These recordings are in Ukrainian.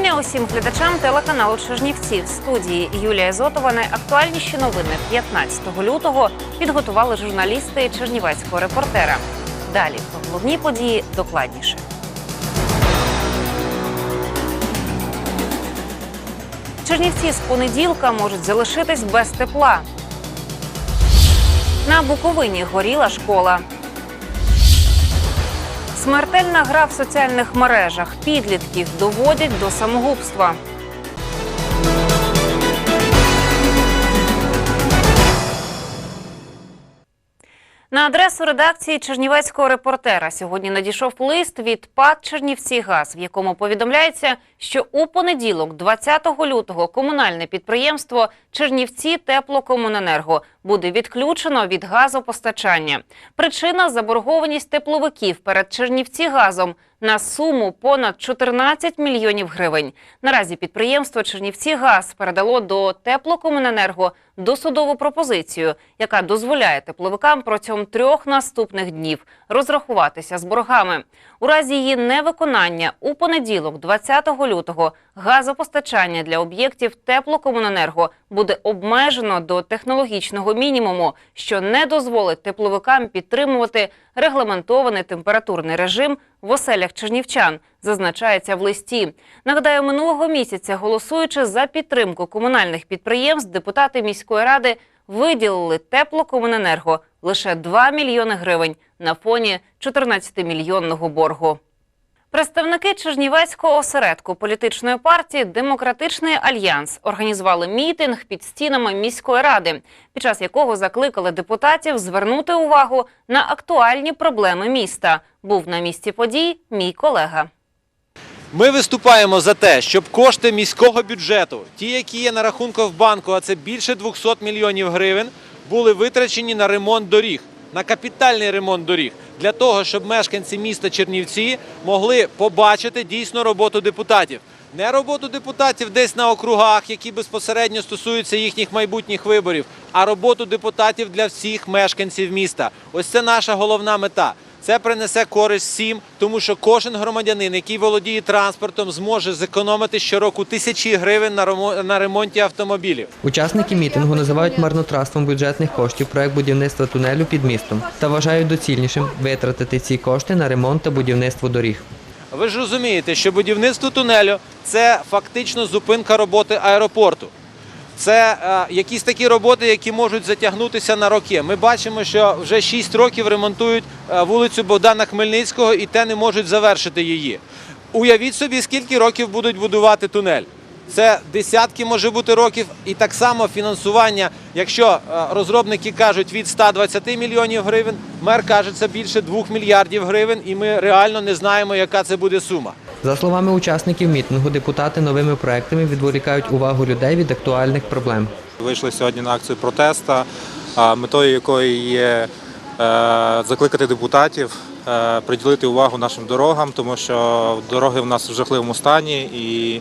Вітання усім глядачам телеканалу Чернівці. В студії Юлія Зотова. Найактуальніші новини 15 лютого підготували журналісти Чернівецького репортера. Далі про головні події докладніше. Чернівці з понеділка можуть залишитись без тепла. На Буковині горіла школа. Смертельна гра в соціальних мережах. Підлітків доводять до самогубства. На адресу редакції Чернівецького репортера сьогодні надійшов лист від ПАД Чернівці Газ, в якому повідомляється, що у понеділок, 20 лютого, комунальне підприємство Чернівці Теплокомуненерго буде відключено від газопостачання. Причина заборгованість тепловиків перед Чернівці газом на суму понад 14 мільйонів гривень. Наразі підприємство Чернівці Газ передало до Теплокомуненерго досудову пропозицію, яка дозволяє тепловикам протягом трьох наступних днів розрахуватися з боргами. У разі її невиконання у понеділок, 20 лютого, газопостачання для об'єктів теплокомуненерго буде обмежено до технологічного мінімуму, що не дозволить тепловикам підтримувати регламентований температурний режим в оселях чернівчан, зазначається в листі. Нагадаю, минулого місяця, голосуючи за підтримку комунальних підприємств, депутати міської ради виділили теплокомуненерго лише 2 мільйони гривень на фоні 14-мільйонного боргу. Представники Чернівецького осередку політичної партії Демократичний альянс організували мітинг під стінами міської ради, під час якого закликали депутатів звернути увагу на актуальні проблеми міста. Був на місці подій мій колега. Ми виступаємо за те, щоб кошти міського бюджету, ті, які є на рахунку в банку, а це більше 200 мільйонів гривень, були витрачені на ремонт доріг, на капітальний ремонт доріг, для того, щоб мешканці міста Чернівці могли побачити дійсно роботу депутатів. Не роботу депутатів десь на округах, які безпосередньо стосуються їхніх майбутніх виборів, а роботу депутатів для всіх мешканців міста. Ось це наша головна мета. Це принесе користь всім, тому що кожен громадянин, який володіє транспортом, зможе зекономити щороку тисячі гривень на ремонті автомобілів. Учасники мітингу називають марнотратством бюджетних коштів проект будівництва тунелю під містом та вважають доцільнішим витратити ці кошти на ремонт та будівництво доріг. Ви ж розумієте, що будівництво тунелю це фактично зупинка роботи аеропорту. Це е, якісь такі роботи, які можуть затягнутися на роки. Ми бачимо, що вже 6 років ремонтують е, вулицю Богдана Хмельницького і те не можуть завершити її. Уявіть собі, скільки років будуть будувати тунель. Це десятки може бути років, і так само фінансування, якщо е, розробники кажуть від 120 мільйонів гривень, мер каже, це більше 2 мільярдів гривень, і ми реально не знаємо, яка це буде сума. За словами учасників мітингу, депутати новими проектами відволікають увагу людей від актуальних проблем. Вийшли сьогодні на акцію протеста, метою якої є е, закликати депутатів е, приділити увагу нашим дорогам, тому що дороги в нас в жахливому стані і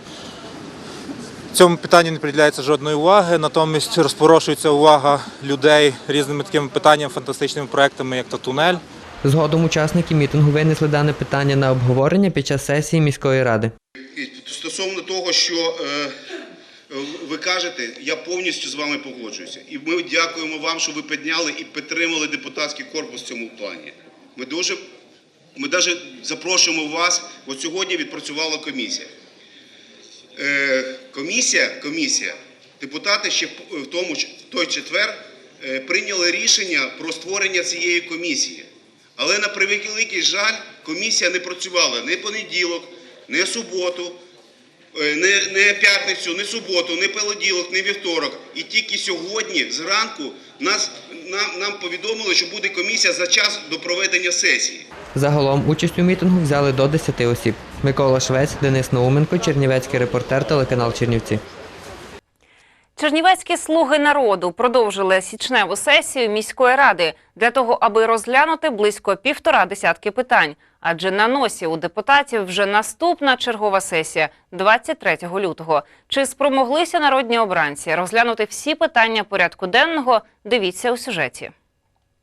цьому питанні не приділяється жодної уваги. Натомість розпорошується увага людей різними такими питаннями, фантастичними проектами, як та тунель. Згодом учасники мітингу винесли дане питання на обговорення під час сесії міської ради. Стосовно того, що е, ви кажете, я повністю з вами погоджуюся. І ми дякуємо вам, що ви підняли і підтримали депутатський корпус в цьому плані. Ми дуже, ми навіть запрошуємо вас, от сьогодні відпрацювала комісія. Е, комісія, комісія, депутати ще в тому в той четвер е, прийняли рішення про створення цієї комісії. Але на превеликий жаль, комісія не працювала ні понеділок, ні суботу, не, не п'ятницю, не суботу, не понеділок, не вівторок. І тільки сьогодні зранку нас, нам, нам повідомили, що буде комісія за час до проведення сесії. Загалом участь у мітингу взяли до 10 осіб. Микола Швець, Денис Науменко, Чернівецький репортер, телеканал Чернівці. Чернівецькі слуги народу продовжили січневу сесію міської ради для того, аби розглянути близько півтора десятки питань. Адже на носі у депутатів вже наступна чергова сесія 23 лютого. Чи спромоглися народні обранці розглянути всі питання порядку денного? Дивіться у сюжеті.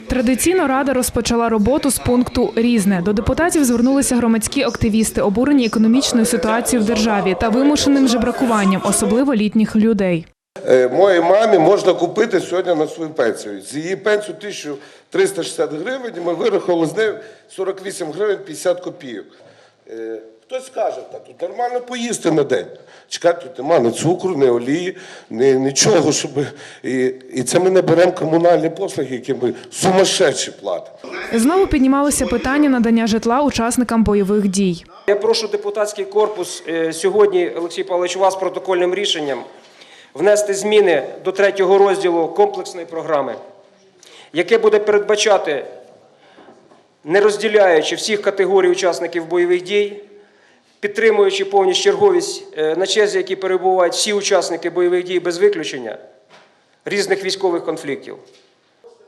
Традиційно рада розпочала роботу з пункту Різне. До депутатів звернулися громадські активісти, обурені економічною ситуацією в державі та вимушеним жебракуванням, особливо літніх людей. Е, Моїй мамі можна купити сьогодні на свою пенсію. З її пенсію 1360 гривень, ми вирахували з нею 48 гривень 50 копійок. Е, Хтось скаже, та тут нормально поїсти на день. Чекайте, тут нема ні цукру, ні олії, ні нічого, щоб. І, і це ми не беремо комунальні послуги, які ми сумасшедші платимо. Знову піднімалося питання надання житла учасникам бойових дій. Я прошу депутатський корпус е, сьогодні, Олексій Павлович, вас протокольним рішенням внести зміни до третього розділу комплексної програми, яке буде передбачати, не розділяючи всіх категорій учасників бойових дій, підтримуючи повністю черговість е, на черзі, які перебувають всі учасники бойових дій без виключення різних військових конфліктів.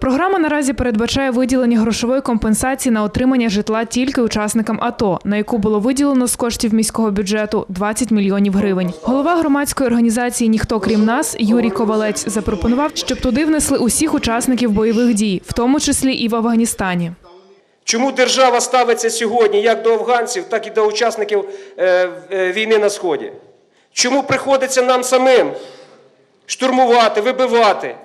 Програма наразі передбачає виділення грошової компенсації на отримання житла тільки учасникам АТО, на яку було виділено з коштів міського бюджету 20 мільйонів гривень. Голова громадської організації Ніхто крім нас Юрій Ковалець запропонував, щоб туди внесли усіх учасників бойових дій, в тому числі і в Афганістані. Чому держава ставиться сьогодні як до афганців, так і до учасників е, е, війни на Сході? Чому приходиться нам самим штурмувати, вибивати?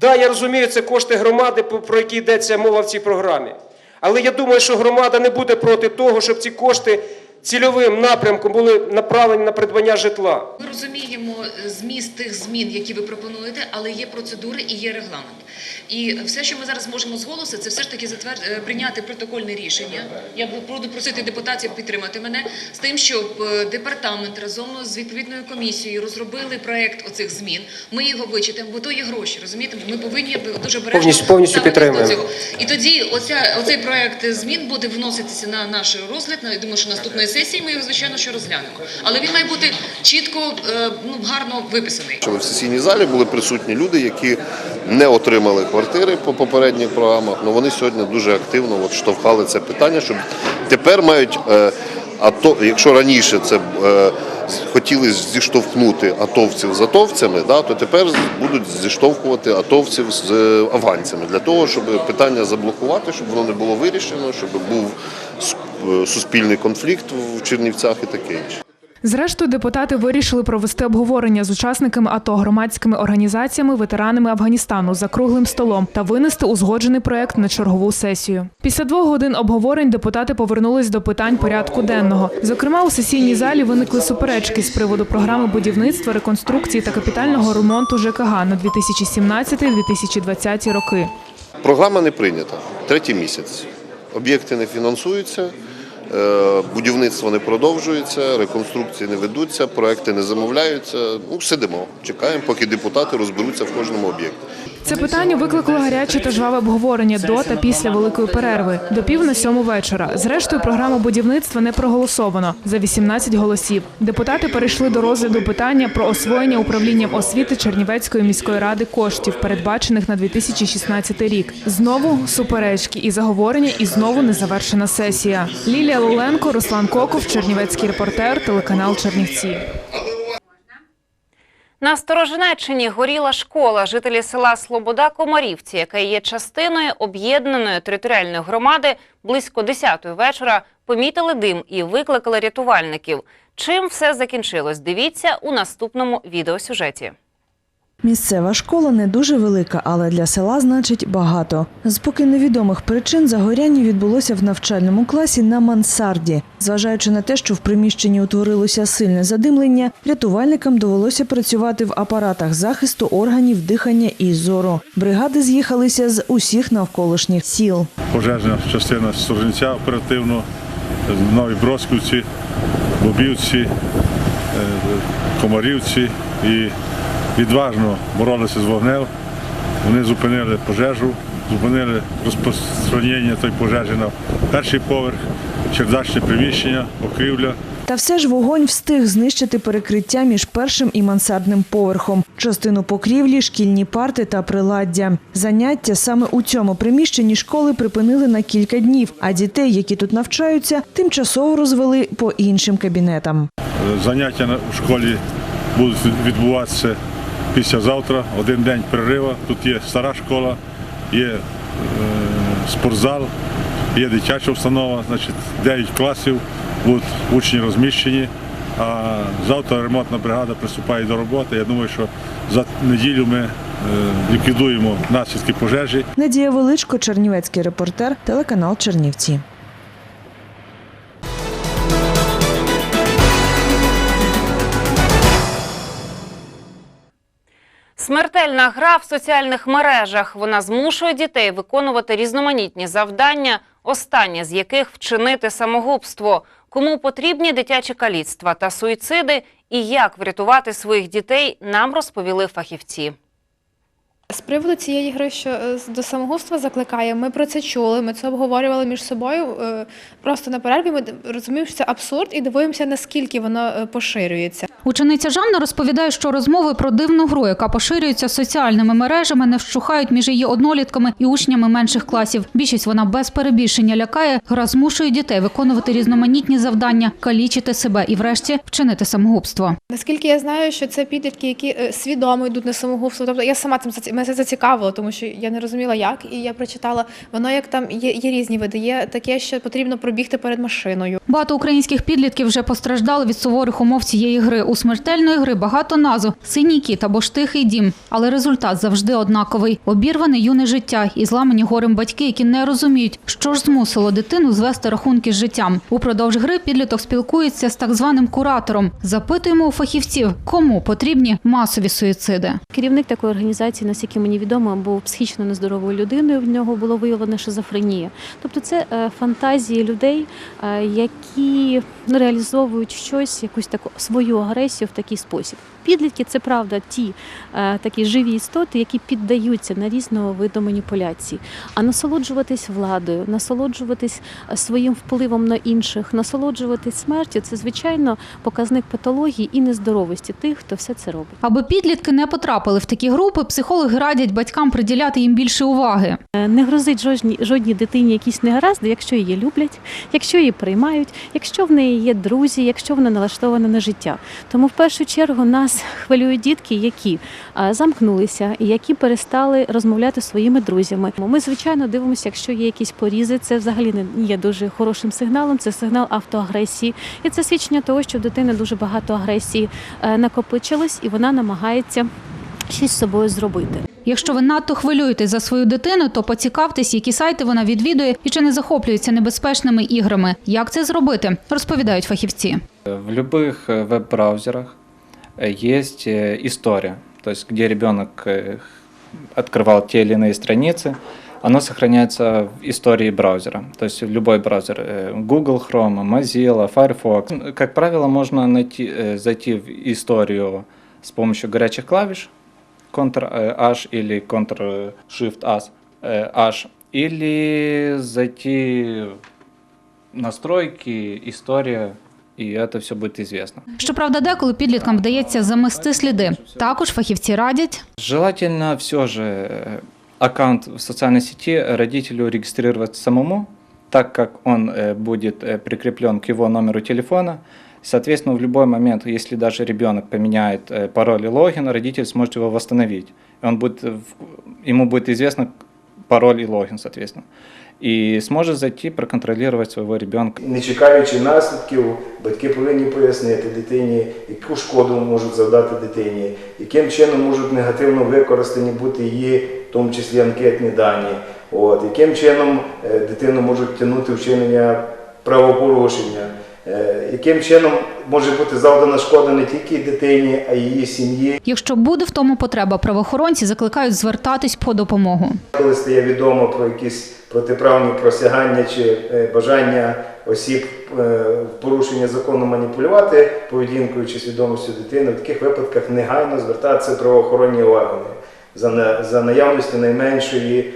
Да, я розумію, це кошти громади, про які йдеться мова в цій програмі. Але я думаю, що громада не буде проти того, щоб ці кошти цільовим напрямком були направлені на придбання житла. Ми розуміємо зміст тих змін, які ви пропонуєте, але є процедури і є регламент. І все, що ми зараз можемо з голосу, це все ж таки затвер... е, прийняти протокольне рішення. Я буду просити депутатів підтримати мене з тим, щоб е, департамент разом з відповідною комісією розробили проект оцих змін. Ми його вичитаємо, бо то є гроші. Розумієте, ми повинні дуже обережно Повністю- повністю підтримуємо. до цього. І тоді оця, оцей проект змін буде вноситися на наш розгляд. Я думаю, що наступної сесії ми його звичайно що розглянемо. Але він має бути чітко, е, ну гарно виписаний. Що в сесійній залі були присутні люди, які не отримали квартири по попередніх програмах. Ну вони сьогодні дуже активно от штовхали це питання, щоб тепер мають. Е, а то, якщо раніше це е, хотіли зіштовхнути атовців з атовцями, да, то тепер будуть зіштовхувати атовців з афганцями для того, щоб питання заблокувати, щоб воно не було вирішено, щоб був е, суспільний конфлікт в Чернівцях і таке інше. Зрештою, депутати вирішили провести обговорення з учасниками АТО, громадськими організаціями, ветеранами Афганістану за круглим столом та винести узгоджений проект на чергову сесію. Після двох годин обговорень депутати повернулись до питань порядку денного. Зокрема, у сесійній залі виникли суперечки з приводу програми будівництва, реконструкції та капітального ремонту ЖКГ на 2017-2020 роки. Програма не прийнята. Третій місяць. Об'єкти не фінансуються, будівництво не продовжується, реконструкції не ведуться, проекти не замовляються. Ну, сидимо, чекаємо, поки депутати розберуться в кожному об'єкті. Це питання викликало гаряче та жваве обговорення до та після великої перерви до пів на сьому вечора. Зрештою, програму будівництва не проголосовано за 18 голосів. Депутати перейшли до розгляду питання про освоєння управлінням освіти Чернівецької міської ради коштів, передбачених на 2016 рік. Знову суперечки і заговорення, і знову незавершена сесія. Лілія Лоленко, Руслан Коков, Чернівецький репортер, телеканал Чернівці. На Сторожинеччині горіла школа. Жителі села Слобода Комарівці, яка є частиною об'єднаної територіальної громади, близько 10-ї вечора помітили дим і викликали рятувальників. Чим все закінчилось? Дивіться у наступному відеосюжеті. Місцева школа не дуже велика, але для села значить багато. З поки невідомих причин загоряння відбулося в навчальному класі на мансарді. Зважаючи на те, що в приміщенні утворилося сильне задимлення, рятувальникам довелося працювати в апаратах захисту органів дихання і зору. Бригади з'їхалися з усіх навколишніх сіл. пожежна частина Сторженця оперативно, Нові Бросківці, Бобівці, е, Комарівці і відважно боролися з вогнем. Вони зупинили пожежу, зупинили розпространення тої пожежі на перший поверх чердачне приміщення, покрівля. Та все ж вогонь встиг знищити перекриття між першим і мансардним поверхом, частину покрівлі, шкільні парти та приладдя. Заняття саме у цьому приміщенні школи припинили на кілька днів, а дітей, які тут навчаються, тимчасово розвели по іншим кабінетам. Заняття в школі будуть відбуватися післязавтра, один день перерива. Тут є стара школа, є е, спортзал, є дитяча установа, значить 9 класів будуть учні розміщені. А завтра ремонтна бригада приступає до роботи. Я думаю, що за неділю ми е, ліквідуємо наслідки пожежі. Надія Величко, Чернівецький репортер, телеканал Чернівці. Смертельна гра в соціальних мережах. Вона змушує дітей виконувати різноманітні завдання, останнє з яких вчинити самогубство. Кому потрібні дитячі каліцтва та суїциди, і як врятувати своїх дітей, нам розповіли фахівці. З приводу цієї гри, що е, до самогубства закликає, ми про це чули, ми це обговорювали між собою. е, Просто на перерві ми розуміємо, що це абсурд і дивуємося, наскільки воно е, поширюється. Учениця Жанна розповідає, що розмови про дивну гру, яка поширюється соціальними мережами, не вщухають між її однолітками і учнями менших класів. Більшість вона без перебільшення лякає, гра змушує дітей виконувати різноманітні завдання, калічити себе і, врешті, вчинити самогубство. Наскільки я знаю, що це підлітки, які свідомо йдуть на самогубство. Тобто я сама цим мене це зацікавило, тому що я не розуміла, як, і я прочитала, воно як там є, є різні види. Є таке, що потрібно пробігти перед машиною. Багато українських підлітків вже постраждали від суворих умов цієї гри. У смертельної гри багато назв – синій кіт або ж тихий дім. Але результат завжди однаковий – обірване юне життя і зламані горем батьки, які не розуміють, що ж змусило дитину звести рахунки з життям. Упродовж гри підліток спілкується з так званим куратором. Запитуємо у фахівців, кому потрібні масові суїциди. Керівник такої організації, наскільки мені відомо, був психічно нездоровою людиною. В нього було виявлено шизофренія. Тобто, це е, фантазії людей, е, які ну, реалізовують щось, якусь таку свою агресію в такий спосіб. Підлітки це правда ті е, такі живі істоти, які піддаються на різного виду маніпуляцій. А насолоджуватись владою, насолоджуватись своїм впливом на інших, насолоджуватись смертю це звичайно показник патології і нездоровості тих, хто все це робить. Аби підлітки не потрапили в такі групи, психологи радять батькам приділяти їм більше уваги. Е, Не грозить жодній, жодній дитині якісь негаразди, якщо її люблять, якщо її приймають, якщо в неї є друзі, якщо вона налаштована на життя. Тому в першу чергу нас хвилюють дітки, які замкнулися і які перестали розмовляти зі своїми друзями. Ми звичайно дивимося, якщо є якісь порізи, це взагалі не є дуже хорошим сигналом. Це сигнал автоагресії, і це свідчення того, що в дитини дуже багато агресії е, накопичилось, і вона намагається щось з собою зробити. Якщо ви надто хвилюєтесь за свою дитину, то поцікавтесь, які сайти вона відвідує і чи не захоплюється небезпечними іграми. Як це зробити, розповідають фахівці. В любых э, веб-браузерах э, есть э, история, то есть где ребенок э, открывал те или иные страницы, оно сохраняется в истории браузера. То есть любой браузер, э, Google Chrome, Mozilla, Firefox. Как правило, можно найти, э, зайти в историю с помощью горячих клавиш, Ctrl-H или Ctrl-Shift-H, H, или зайти в настройки, история, и это все будет известно. Щоправда, деколи підліткам вдається замести сліди. Також фахівці радять Желательно все же э, аккаунт в социальной сети родителю регистрировать самому, так как он э, будет э, прикреплен к его номеру телефона. Соответственно, в любой момент, если даже ребенок поменяет э, пароль и логин, родитель сможет его восстановить. Он будет, э, ему будет известно пароль и логин, соответственно. И сможет зайти проконтролировать своего ребенка. Не чекаючи наслідків, батьки повинні пояснити дитині, яку шкоду можуть завдати дитині, яким чином можуть негативно використані бути її, в тому числі анкетні дані, от, яким чином е, дитину можуть тягнути вчинення правопорушення, яким чином може бути завдана шкода не тільки дитині, а й її сім'ї. Якщо буде в тому потреба, правоохоронці закликають звертатись по допомогу. Коли стає відомо про якісь протиправні просягання чи е, бажання осіб е, в порушення закону маніпулювати поведінкою чи свідомістю дитини, в таких випадках негайно звертатися правоохоронні органи за, на- за наявності найменшої е,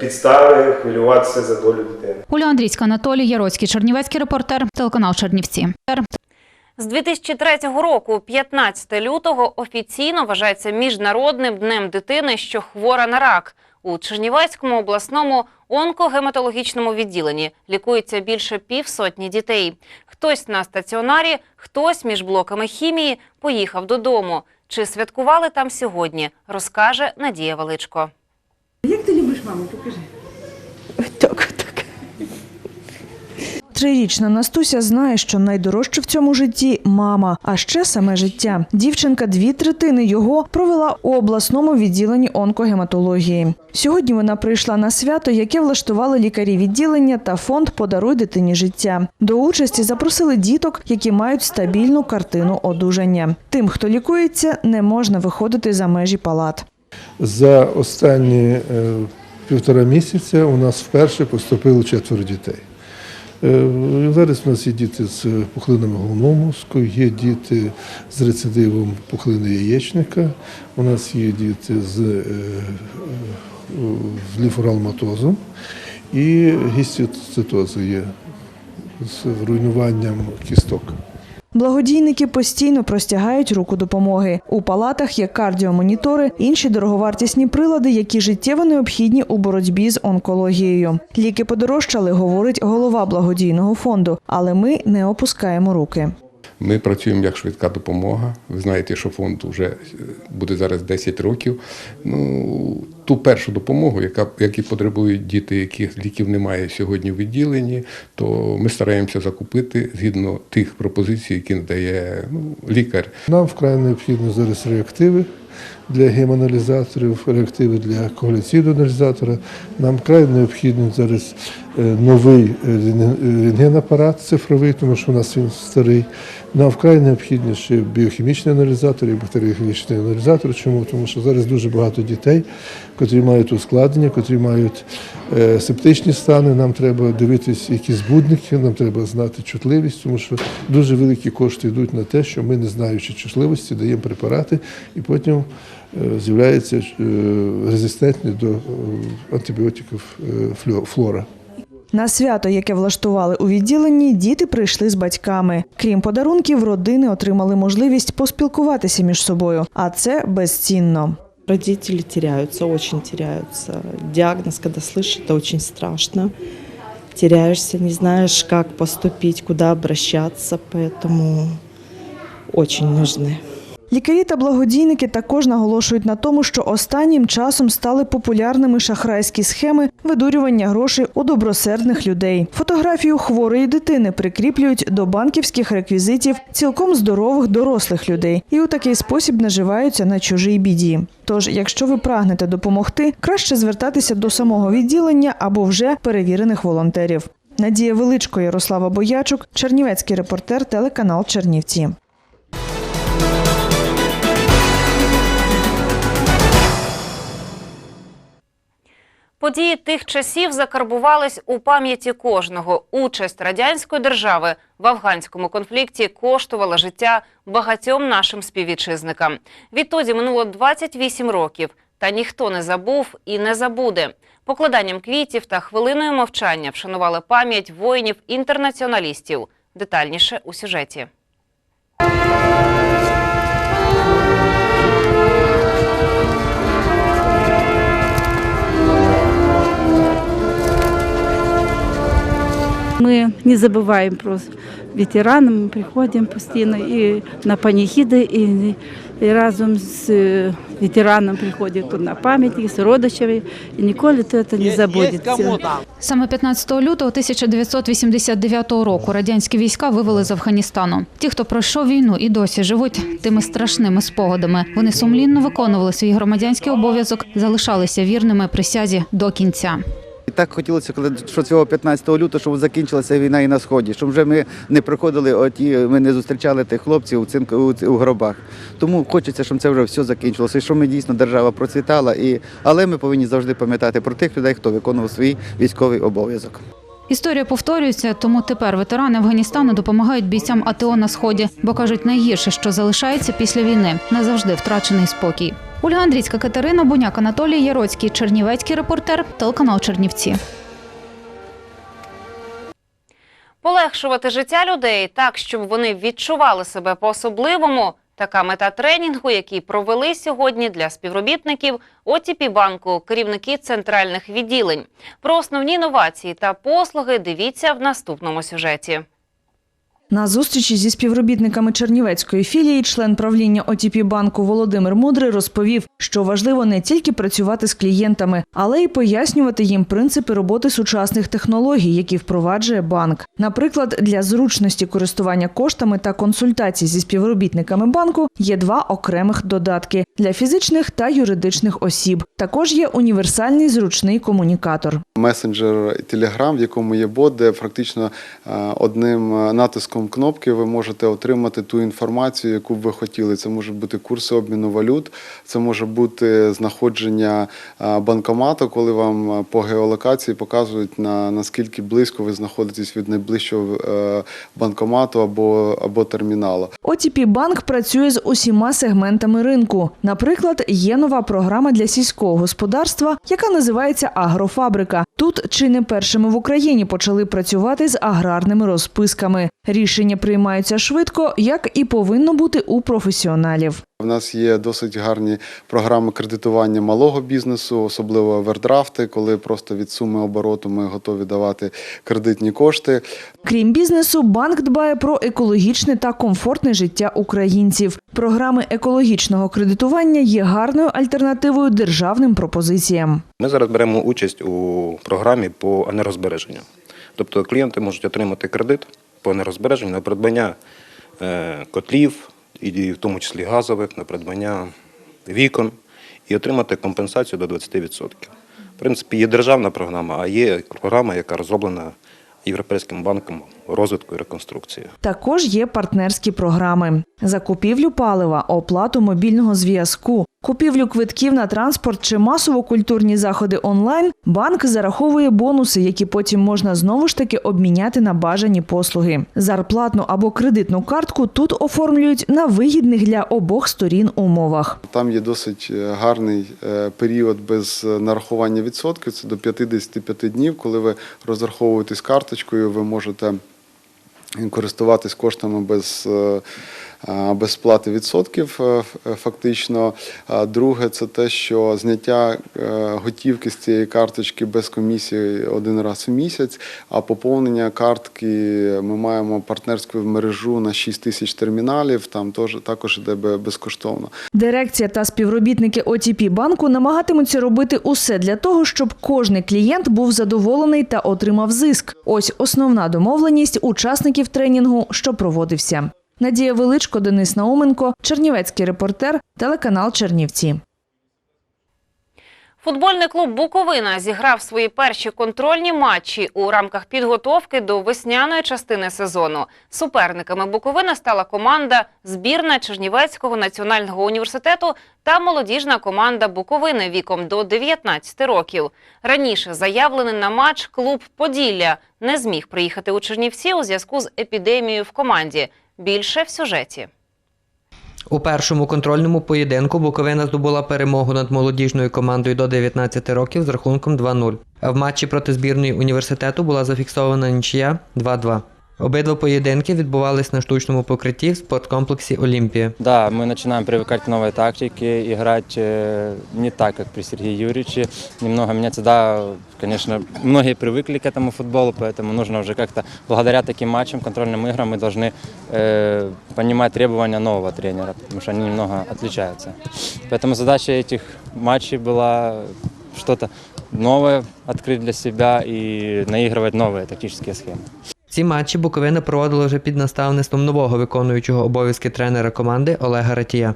підстави хвилюватися за долю дитини. Оля Андрійська, Анатолій Яроцький, Чернівецький репортер, телеканал Чернівці. З 2003 року, 15 лютого, офіційно вважається міжнародним днем дитини, що хвора на рак. У Чернівецькому обласному онкогематологічному відділенні лікується більше півсотні дітей. Хтось на стаціонарі, хтось між блоками хімії поїхав додому. Чи святкували там сьогодні, розкаже Надія Величко. Як ти любиш маму? Покажи. Трирічна Настуся знає, що найдорожче в цьому житті мама, а ще саме життя. Дівчинка дві третини його провела у обласному відділенні онкогематології. Сьогодні вона прийшла на свято, яке влаштували лікарі відділення та фонд Подаруй дитині життя. До участі запросили діток, які мають стабільну картину одужання. Тим, хто лікується, не можна виходити за межі палат. За останні е, півтора місяця у нас вперше поступило четверо дітей. Е, Зараз у нас є діти з пухлинами головного є діти з рецидивом пухлини яєчника, у нас є діти з, е, ліфоралматозом і гістіоцитозом є з руйнуванням кісток. Благодійники постійно простягають руку допомоги. У палатах є кардіомонітори, інші дороговартісні прилади, які життєво необхідні у боротьбі з онкологією. Ліки подорожчали, говорить голова благодійного фонду, але ми не опускаємо руки. Ми працюємо як швидка допомога. Ви знаєте, що фонд вже е, буде зараз 10 років. Ну, ту першу допомогу, яка, які потребують діти, яких ліків немає сьогодні в відділенні, то ми стараємося закупити згідно тих пропозицій, які надає ну, лікар. Нам вкрай необхідно зараз реактиви для гемоаналізаторів, реактиви для коаляційного аналізатора. Нам вкрай необхідно зараз е, новий е, рентген- рентгенапарат цифровий, тому що у нас він старий. Нам вкрай необхідні ще біохімічний аналізатор і бактеріохімічний аналізатор. Чому? Тому що зараз дуже багато дітей, котрі мають ускладнення, котрі мають е, септичні стани. Нам треба дивитися якісь збудники, нам треба знати чутливість, тому що дуже великі кошти йдуть на те, що ми, не знаючи чутливості, даємо препарати, і потім е, з'являється е, резистентні до е, антибіотиків е, фльо- флора. На свято, яке влаштували у відділенні, діти прийшли з батьками. Крім подарунків, родини отримали можливість поспілкуватися між собою, а це безцінно. Родители теряются, очень теряются. Диагноз, когда слышишь, это очень страшно. Теряешься, не знаешь, как поступить, куда обращаться, поэтому очень нужны. Лікарі та благодійники також наголошують на тому, що останнім часом стали популярними шахрайські схеми видурювання грошей у добросердних людей. Фотографію хворої дитини прикріплюють до банківських реквізитів цілком здорових дорослих людей і у такий спосіб наживаються на чужій біді. Тож, якщо ви прагнете допомогти, краще звертатися до самого відділення або вже перевірених волонтерів. Надія Величко, Ярослава Боячук, Чернівецький репортер, телеканал Чернівці. Події тих часів закарбувались у пам'яті кожного. Участь радянської держави в афганському конфлікті коштувала життя багатьом нашим співвітчизникам. Відтоді минуло 28 років, та ніхто не забув і не забуде. Покладанням квітів та хвилиною мовчання вшанували пам'ять воїнів-інтернаціоналістів. Детальніше у сюжеті. Мы не забываем про ветеранов, мы приходим постійно і на паніхіди, і, і разом з е, ветераном приходять тут на пам'ятник, з родичами, і ніколи це не забудеться. Саме 15 лютого 1989 року радянські війська вивели з Афганістану. Ті, хто пройшов війну і досі живуть тими страшними спогадами. Вони сумлінно виконували свій громадянський обов'язок, залишалися вірними присязі до кінця. І так хотілося, коли що цього 15 лютого, щоб закінчилася війна і на сході, щоб вже ми не приходили, оті, ми не зустрічали тих хлопців у цим у, у гробах. Тому хочеться, щоб це вже все закінчилося, і щоб ми дійсно держава процвітала. І але ми повинні завжди пам'ятати про тих людей, хто виконував свій військовий обов'язок. Історія повторюється, тому тепер ветерани Афганістану допомагають бійцям АТО на сході, бо кажуть, найгірше, що залишається після війни, назавжди втрачений спокій. Ольга Андрійська, Катерина Буняк, Анатолій Яроцький, Чернівецький репортер, телеканал Чернівці. Полегшувати життя людей так, щоб вони відчували себе по-особливому. Така мета тренінгу, який провели сьогодні для співробітників ОТП банку, керівники центральних відділень. Про основні новації та послуги дивіться в наступному сюжеті. На зустрічі зі співробітниками Чернівецької філії член правління ОТП банку Володимир Мудрий розповів, що важливо не тільки працювати з клієнтами, але й пояснювати їм принципи роботи сучасних технологій, які впроваджує банк. Наприклад, для зручності користування коштами та консультацій зі співробітниками банку є два окремих додатки для фізичних та юридичних осіб. Також є універсальний зручний комунікатор. месенджер Telegram, в якому є бот, де практично е, одним е, натиском кнопки ви можете отримати ту інформацію, яку б ви хотіли. Це може бути курси обміну валют, це може бути знаходження банкомату, коли вам по геолокації показують на наскільки близько ви знаходитесь від найближчого е, банкомату або, або терміналу. ОТП банк працює з усіма сегментами ринку. Наприклад, є нова програма для сільського господарства, яка називається Агрофабрика. Тут чи не першими в Україні почали працювати з аграрними розписками. Приймаються швидко, як і повинно бути у професіоналів. У нас є досить гарні програми кредитування малого бізнесу, особливо овердрафти, коли просто від суми обороту ми готові давати кредитні кошти. Крім бізнесу, банк дбає про екологічне та комфортне життя українців. Програми екологічного кредитування є гарною альтернативою державним пропозиціям. Ми зараз беремо участь у програмі по енергозбереженню. Тобто клієнти можуть отримати кредит по нерозбереженню на придбання е, котлів, і в тому числі газових, на придбання вікон і отримати компенсацію до 20%. В принципі, є державна програма, а є програма, яка розроблена Європейським банком розвитку і реконструкції. Також є партнерські програми: закупівлю палива, оплату мобільного зв'язку, купівлю квитків на транспорт чи масово-культурні заходи онлайн. Банк зараховує бонуси, які потім можна знову ж таки обміняти на бажані послуги. Зарплатну або кредитну картку тут оформлюють на вигідних для обох сторін умовах. Там є досить е, гарний е, період без е, нарахування відсотків. Це до 55 днів. Коли ви розраховуєтесь карточкою, ви можете користуватись коштами без, е, без сплати відсотків е, е, фактично. Друге, це те, що зняття е, готівки з цієї карточки без комісії один раз у місяць, а поповнення картки ми маємо партнерську мережу на 6 тисяч терміналів, там теж також бе- безкоштовно. Дирекція та співробітники ОТП банку намагатимуться робити усе для того, щоб кожний клієнт був задоволений та отримав зиск. Ось основна домовленість учасників тренінгу, що проводився. Надія Величко, Денис Науменко, Чернівецький репортер, телеканал Чернівці. Футбольний клуб Буковина зіграв свої перші контрольні матчі у рамках підготовки до весняної частини сезону. Суперниками Буковина стала команда збірна Чернівецького національного університету та молодіжна команда Буковини віком до 19 років. Раніше заявлений на матч клуб Поділля не зміг приїхати у Чернівці у зв'язку з епідемією в команді. Більше в сюжеті. У першому контрольному поєдинку Буковина здобула перемогу над молодіжною командою до 19 років з рахунком 2-0. А в матчі проти збірної університету була зафіксована нічия 2-2. Обидва поєдинки відбувались на штучному покритті в спорткомплексі Олімпія. Да, мы начинаем привыкать к новой тактике, играть э, не так, как при Сергее Юрьевиче, немного меняться. Да, конечно, многие привыкли к этому футболу, поэтому нужно уже как-то, благодаря таким матчам, контрольным играм, мы должны э, понимать требования нового тренера, потому что они немного отличаются. Поэтому задача этих матчей была что-то новое открыть для себя и наигрывать новые тактические схемы. Ці матчі Буковина проводила вже під наставництвом нового виконуючого обов'язки тренера команди Олега Ратія.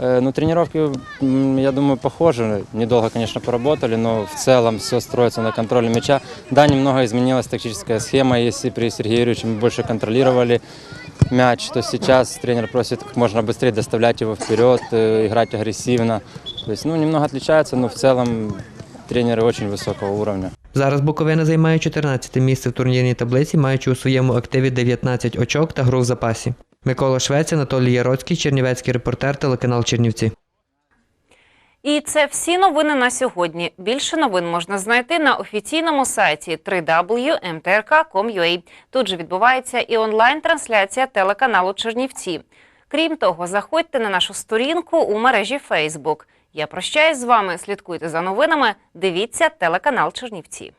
Э, Ну, тренировки, м, я думаю, похожи. Недолго, конечно, поработали, но в целом все строится на контроле мяча. Да, немного изменилась тактическая схема. Если при Сергее Юрьевиче мы больше контролировали мяч, то сейчас тренер просит как можно быстрее доставлять его вперед, э, играть агрессивно. То есть, ну, немного отличается, но в целом тренеры очень высокого уровня. Зараз Буковина займає 14 місце в турнірній таблиці, маючи у своєму активі 19 очок та гру в запасі. Микола Швець, Анатолій Яроцький, Чернівецький репортер, телеканал Чернівці. І це всі новини на сьогодні. Більше новин можна знайти на офіційному сайті www.mtrk.com.ua. Тут же відбувається і онлайн-трансляція телеканалу Чернівці. Крім того, заходьте на нашу сторінку у мережі Facebook. Я прощаюсь з вами. Слідкуйте за новинами. Дивіться телеканал Чернівці.